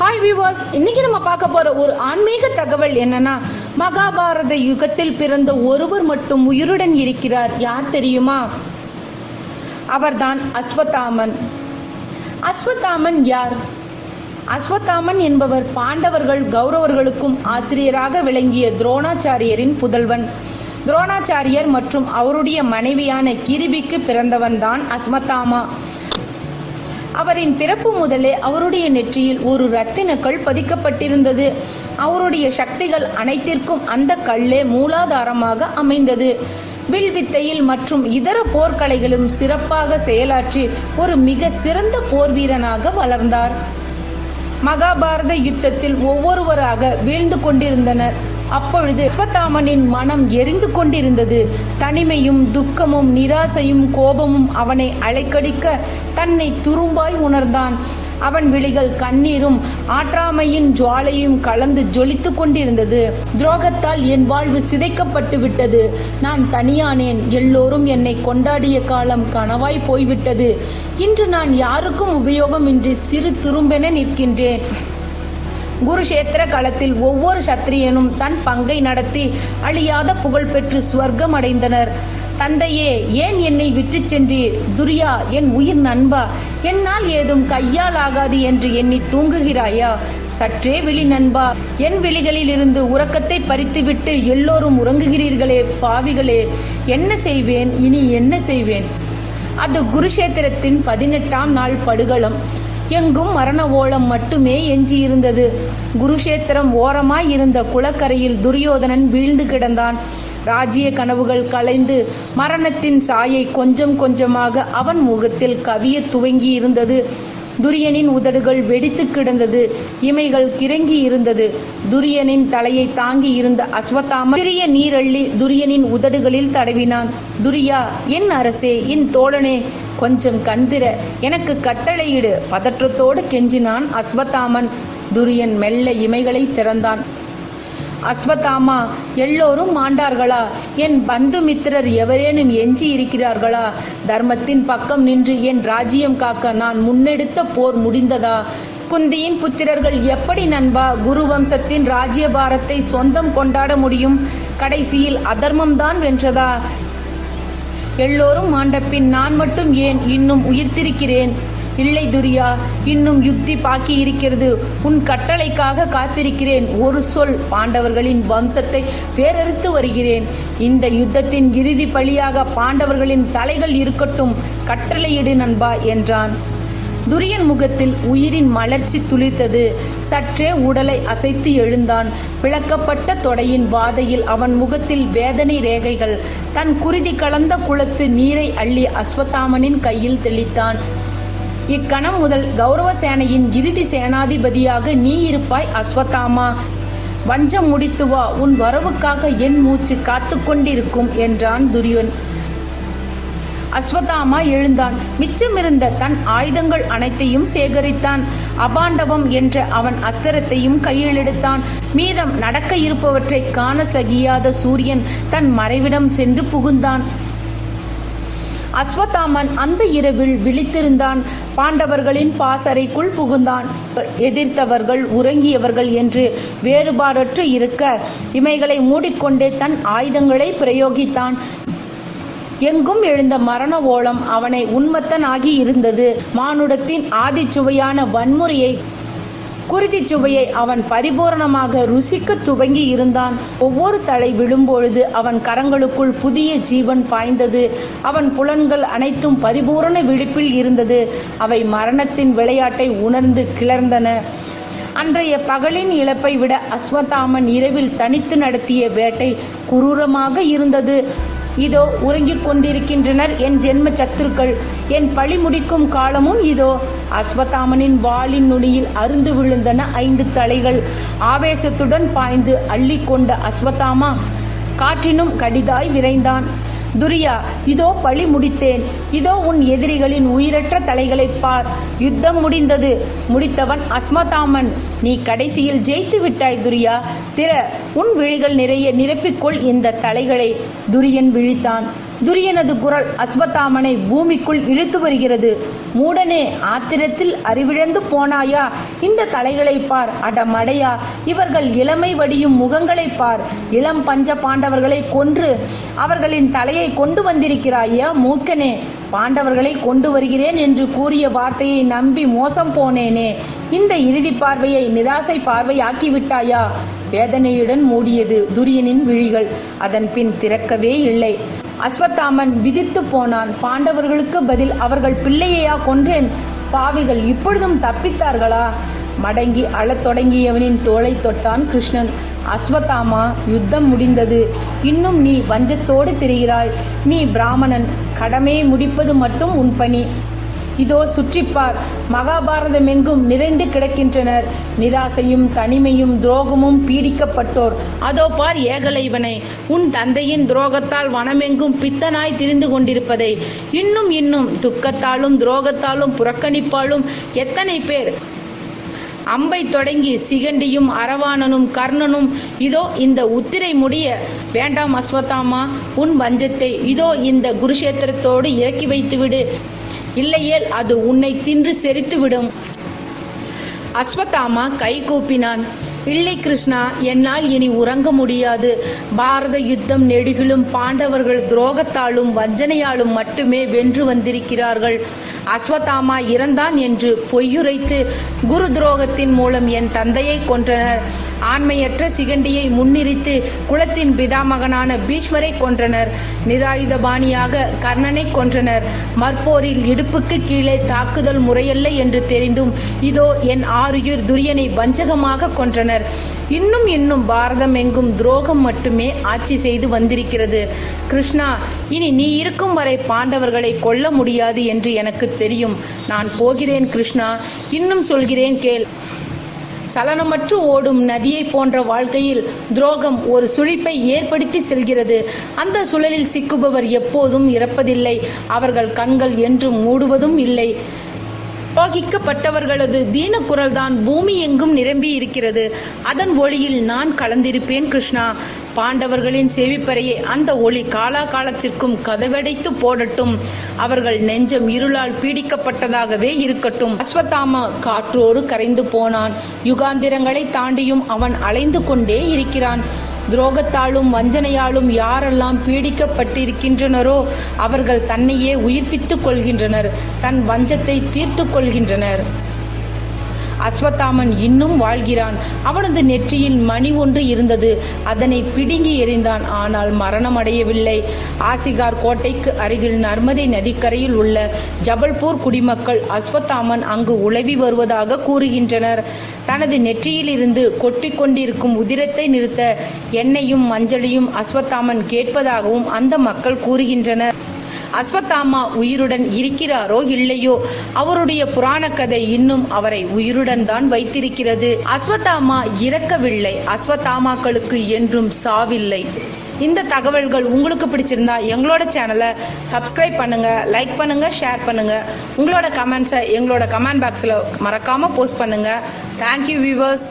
Hi viewers இன்னைக்கு நம்ம பார்க்க போற ஒரு ஆன்மீக தகவல் என்னன்னா மகாபாரத யுகத்தில் பிறந்த ஒருவர் மட்டும் உயிருடன் இருக்கிறார். யார் தெரியுமா? அவர்தான் அஸ்வத்தாமன். அஸ்வத்தாமன் யார்? அஸ்வத்தாமன் என்பவர் பாண்டவர்கள் கௌரவர்களுக்கும் ஆசிரியராக விளங்கிய துரோணாச்சாரியரின் புதல்வன். துரோணாச்சாரியர் மற்றும் அவருடைய மனைவியான கிரிபிக்கு பிறந்தவன்தான் அஸ்வத்தாமா. அவரின் பிறப்பு முதலே அவருடைய நெற்றியில் ஒரு இரத்தின பதிக்கப்பட்டிருந்தது. அவருடைய சக்திகள் அனைத்திற்கும் அந்த கல்லே மூலாதாரமாக அமைந்தது. வில்வித்தையில் மற்றும் இதர போர்க்கலைகளும் சிறப்பாக செயலாற்றி ஒரு மிக சிறந்த போர் வீரனாக வளர்ந்தார். மகாபாரத யுத்தத்தில் ஒவ்வொருவராக வீழ்ந்து கொண்டிருந்தனர். அப்பொழுது அஸ்வத்தாமனின் மனம் எரிந்து கொண்டிருந்தது. தனிமையும் துக்கமும் நிராசையும் கோபமும் அவனை அலைக்கடிக்க தன்னை துரும்பாய் உணர்ந்தான். அவன் விழிகள் கண்ணீரும் ஆற்றாமையின் ஜுவாலையும் கலந்து ஜொலித்து கொண்டிருந்தது. துரோகத்தால் என் வாழ்வு சிதைக்கப்பட்டு விட்டது. நான் தனியானேன். எல்லோரும் என்னை கொண்டாடிய காலம் கனவாய் போய்விட்டது. இன்று நான் யாருக்கும் உபயோகமின்றி சிறு துரும்பென நிற்கின்றேன். குருஷேத்திர களத்தில் ஒவ்வொரு சத்திரியனும் தன் பங்கை நடத்தி அழியாத புகழ் பெற்று ஸ்வர்க்கம் அடைந்தனர். தந்தையே ஏன் என்னை விட்டு சென்றீர்? துரியா என் உயிர் நண்பா என்னால் ஏதும் கையால் ஆகாது என்று எண்ணி தூங்குகிறாயா? சற்றே விழி நண்பா என் விழிகளில் இருந்து உறக்கத்தை பறித்துவிட்டு எல்லோரும் உறங்குகிறீர்களே பாவிகளே என்ன செய்வேன்? இனி என்ன செய்வேன்? அது குருஷேத்திரத்தின் பதினெட்டாம் நாள் படுகளம். எங்கும் மரண ஓலம் மட்டுமே எஞ்சியிருந்தது. குருஷேத்திரம் ஓரமாய் இருந்த குளக்கரையில் துரியோதனன் வீழ்ந்து கிடந்தான். ராஜ்ய கனவுகள் கலைந்து மரணத்தின் சாயை கொஞ்சம் கொஞ்சமாக அவன் முகத்தில் கவிய துவங்கி இருந்தது துரியனின் உதடுகள் வெடித்து கிடந்தது. இமைகள் கிறங்கி இருந்தது. துரியனின் தலையை தாங்கி இருந்த அஸ்வத்தாம சிறிய நீரள்ளி துரியனின் உதடுகளில் தடவினான். துரியா என் அரசே என் தோழனே கொஞ்சம் கந்திர எனக்கு கட்டளையிடு. பதற்றத்தோடு கெஞ்சினான் அஸ்வத்தாமன். துரியன் மெல்ல இமைகளை திறந்தான். அஸ்வத்தாமா எல்லோரும் மாண்டார்களா என் பந்து மித்திரர் எவரேனும் எஞ்சி இருக்கிறார்களா? தர்மத்தின் பக்கம் நின்று என் ராஜ்யம் காக்க நான் முன்னெடுத்த போர் முடிந்ததா? குந்தியின் புத்திரர்கள் எப்படி நண்பா? குரு வம்சத்தின் ராஜ்யபாரத்தை சொந்தம் கொண்டாட முடியும்? கடைசியில் அதர்மம்தான் வென்றதா? எல்லோரும் மாண்டபின் நான் மட்டும் ஏன் இன்னும் உயிர்த்திருக்கிறேன்? இல்லை துரியா இன்னும் யுக்தி பாக்கி இருக்கிறது. உன் கட்டளைக்காக காத்திருக்கிறேன். ஒரு சொல் பாண்டவர்களின் வம்சத்தை வேறறுத்து வருகிறேன். இந்த யுத்தத்தின் இறுதி பலியாக பாண்டவர்களின் தலைகள் இருக்கட்டும். கட்டளையிடு நண்பா என்றான். துரியன் முகத்தில் உயிரின் மலர்ச்சி துளிர்த்தது. சற்றே உடலை அசைத்து எழுந்தான். பிளக்கப்பட்ட தொடையின் வாதையில் அவன் முகத்தில் வேதனை ரேகைகள். தன் குருதி கலந்த குளத்து நீரை அள்ளி அஸ்வத்தாமனின் கையில் தெளித்தான். இக்கணம் முதல் கௌரவ சேனையின் இறுதி சேனாதிபதியாக நீ இருப்பாய் அஸ்வத்தாமா. வஞ்சம் முடித்து வா உன் வரவுக்காக என் மூச்சு காத்து கொண்டிருக்கும் என்றான் துரியன். அஸ்வதாமா எழுந்தான். மிச்சமிருந்த தன் ஆயுதங்கள் அனைத்தையும் சேகரித்தான். அபாண்டவம் என்ற அவன் அஸ்திரத்தையும் கையில் எடுத்தான். மீதம் நடக்க இருப்பவற்றை காண சகியாத சூரியன் தன் மறைவிடம் சென்று புகுந்தான். அஸ்வத்தாமன் அந்த இரவில் விழித்திருந்தான். பாண்டவர்களின் பாசறைக்குள் புகுந்தான். எதிர்த்தவர்கள் உறங்கியவர்கள் என்று வேறுபாடற்று இருக்க இமைகளை மூடிக்கொண்டே தன் ஆயுதங்களை பிரயோகித்தான். எங்கும் எழுந்த மரண ஓலம் அவனை உன்மத்தனாகி இருந்தது. மானுடத்தின் ஆதிச்சுவையான வன்முறையை குருதி சுவையை அவன் பரிபூரணமாக ருசிக்க துவங்கி இருந்தான். ஒவ்வொரு தலை விழும்பொழுது அவன் கரங்களுக்குள் புதிய ஜீவன் பாய்ந்தது. அவன் புலன்கள் அனைத்தும் பரிபூரண விழிப்பில் இருந்தது. அவை மரணத்தின் விளையாட்டை உணர்ந்து கிளர்ந்தன. அன்றைய பகலின் இழப்பை விட அஸ்வதாமன் இரவில் தனித்து நடத்திய வேட்டை குரூரமாக இருந்தது. இதோ உறங்கிக் கொண்டிருக்கின்றனர் என் ஜென்ம சத்துருக்கள். என் பழி முடிக்கும் காலமும் இதோ. அஸ்வதாமனின் வாளின் நுனியில் அருந்து விழுந்தன ஐந்து தலைகள். ஆவேசத்துடன் பாய்ந்து அள்ளிக்கொண்ட அஸ்வதாமா காற்றினும் கடிதாய் விரைந்தான். துரியா இதோ பழி முடித்தேன். இதோ உன் எதிரிகளின் உயிரற்ற தலைகளை பார். யுத்தம் முடிந்தது. முடித்தவன் அஸ்மதாமன் நீ கடைசியில் ஜெயித்து விட்டாய் துரியா. திற உன் விழிகள் நிறைய நிரப்பிக்கொள் இந்த தலைகளை. துரியன் விழித்தான். துரியனது குரல் அஸ்வத்தாமனை பூமிக்குள் இழுத்து வருகிறது. மூடனே ஆத்திரத்தில் அறிவிழந்து போனாயா? இந்த தலைகளை பார் அடமடையா? இவர்கள் இளமை வடியும் முகங்களை பார். இளம் பஞ்ச பாண்டவர்களை கொன்று அவர்களின் தலையை கொண்டு வந்திருக்கிறாயா மூக்கனே பாண்டவர்களை கொண்டு வருகிறேன் என்று கூறிய வார்த்தையை நம்பி மோசம் போனேனே. இந்த இறுதி பார்வையை நிராசை பார்வையாக்கிவிட்டாயா வேதனையுடன் மூடியது துரியனின் விழிகள். அதன் பின் திறக்கவே இல்லை. அஸ்வத்தாமன் விதித்து போனான். பாண்டவர்களுக்கு பதில் அவர்கள் பிள்ளையையா கொன்றேன்? பாவிகள் இப்பொழுதும் தப்பித்தார்களா? மடங்கி அழத் தொடங்கியவனின் தோளை தொட்டான் கிருஷ்ணன். அஸ்வத்தாமா யுத்தம் முடிந்தது. இன்னும் நீ வஞ்சத்தோடு திரிகிறாய். நீ பிராமணன். கடமையை முடிப்பது மட்டும் உன் பணி. இதோ சுற்றிப்பார். மகாபாரதமெங்கும் நிறைந்து கிடக்கின்றனர். நிராசையும் தனிமையும் துரோகமும் பீடிக்கப்பட்டோர். அதோ பார் ஏகலைவனை உன் தந்தையின் துரோகத்தால் வனமெங்கும் பித்தனாய் திரிந்து கொண்டிருப்பதை. இன்னும் இன்னும் துக்கத்தாலும் துரோகத்தாலும் புறக்கணிப்பாலும் எத்தனை பேர்? அம்பை தொடங்கி சிகண்டியும் அரவாணனும் கர்ணனும் இதோ இந்த உத்திரை முடிய. வேண்டாம் அஸ்வத்தாமா உன் வஞ்சத்தை இதோ இந்த குருஷேத்திரத்தோடு இறக்கி வைத்துவிடு. இல்லையேல் அது உன்னை தின்று செரித்துவிடும். அஸ்வத்தாமா கை கூப்பினான். இல்லை கிருஷ்ணா என்னால் இனி உறங்க முடியாது. பாரத யுத்தம் நெடுகிலும் பாண்டவர்கள் துரோகத்தாலும் வஞ்சனையாலும் மட்டுமே வென்று வந்திருக்கிறார்கள். அஸ்வத்தாமா இறந்தான் என்று பொய்யுரைத்து குரு துரோகத்தின் மூலம் என் தந்தையை கொன்றனர். ஆண்மையற்ற சிகண்டியை முன்னிறுத்து குலத்தின் பிதாமகனான பீஷ்மரை கொன்றனர். நிராயுதபாணியாக கர்ணனை கொன்றனர். மற்போரில் இடுப்புக்கு கீழே தாக்குதல் முறையல்ல என்று தெரிந்தும் இதோ என் ஆறுயிர் துரியனை வஞ்சகமாக கொன்றனர். இன்னும் இன்னும் பாரதம் எங்கும் துரோகம் மட்டுமே ஆட்சி செய்து வந்திருக்கிறது. கிருஷ்ணா இனி நீ இருக்கும் வரை பாண்டவர்களை கொல்ல முடியாது என்று எனக்கு தெரியும். நான் போகிறேன் கிருஷ்ணா. இன்னும் சொல்கிறேன் கேள். சலனமற்று ஓடும் நதியை போன்ற வாழ்க்கையில் துரோகம் ஒரு சுழிப்பை ஏற்படுத்தி செல்கிறது. அந்த சுழலில் சிக்குபவர் எப்போதும் இறப்பதில்லை. அவர்கள் கண்கள் என்றும் மூடுவதும் இல்லை. துரோகிக்கப்பட்டவர்களது தீன குரல்தான் பூமி எங்கும் நிரம்பி இருக்கிறது. அதன் ஒளியில் நான் கலந்திருப்பேன் கிருஷ்ணா. பாண்டவர்களின் செவிப்பறையை அந்த ஒளி காலாகாலத்திற்கும் கதவடைத்து போடட்டும். அவர்கள் நெஞ்சம் இருளால் பீடிக்கப்பட்டதாகவே இருக்கட்டும். அஸ்வத்தாமா காற்றோடு கரைந்து போனான். யுகாந்திரங்களை தாண்டியும் அவன் அலைந்து கொண்டே இருக்கிறான். துரோகத்தாலும் வஞ்சனையாலும் யாரெல்லாம் பீடிக்கப்பட்டிருக்கின்றனரோ அவர்கள் தன்னையே உயிர்ப்பித்துக் கொள்கின்றனர். தன் வஞ்சத்தை தீர்த்து கொள்கின்றனர். அஸ்வத்தாமன் இன்னும் வாழ்கிறான். அவனது நெற்றியில் மணி ஒன்று இருந்தது. அதனை பிடுங்கி எறிந்தான். ஆனால் மரணமடையவில்லை ஆசிகார் கோட்டைக்கு அருகில் நர்மதை நதிக்கரையில் உள்ள ஜபல்பூர் குடிமக்கள் அஸ்வத்தாமன் அங்கு உழவி வருவதாக கூறுகின்றனர். தனது நெற்றியில் இருந்து கொண்டிருக்கும் உதிரத்தை நிறுத்த எண்ணெயும் மஞ்சளையும் அஸ்வத்தாமன் கேட்பதாகவும் அந்த மக்கள் கூறுகின்றனர். அஸ்வத்தாமா உயிருடன் இருக்கிறாரோ இல்லையோ அவருடைய புராண கதை இன்னும் அவரை உயிருடன் தான் வைத்திருக்கிறது. அஸ்வத்தாமா இறக்கவில்லை அஸ்வத்தாமாக்களுக்கு என்றும் சாவில்லை. இந்த தகவல்கள் உங்களுக்கு பிடிச்சிருந்தா எங்களோட சேனலை சப்ஸ்கிரைப் பண்ணுங்க லைக் பண்ணுங்க ஷேர் பண்ணுங்க. உங்களோட கமெண்ட்ஸை எங்களோட கமெண்ட் பாக்ஸில் மறக்காம போஸ்ட் பண்ணுங்க. Thank you viewers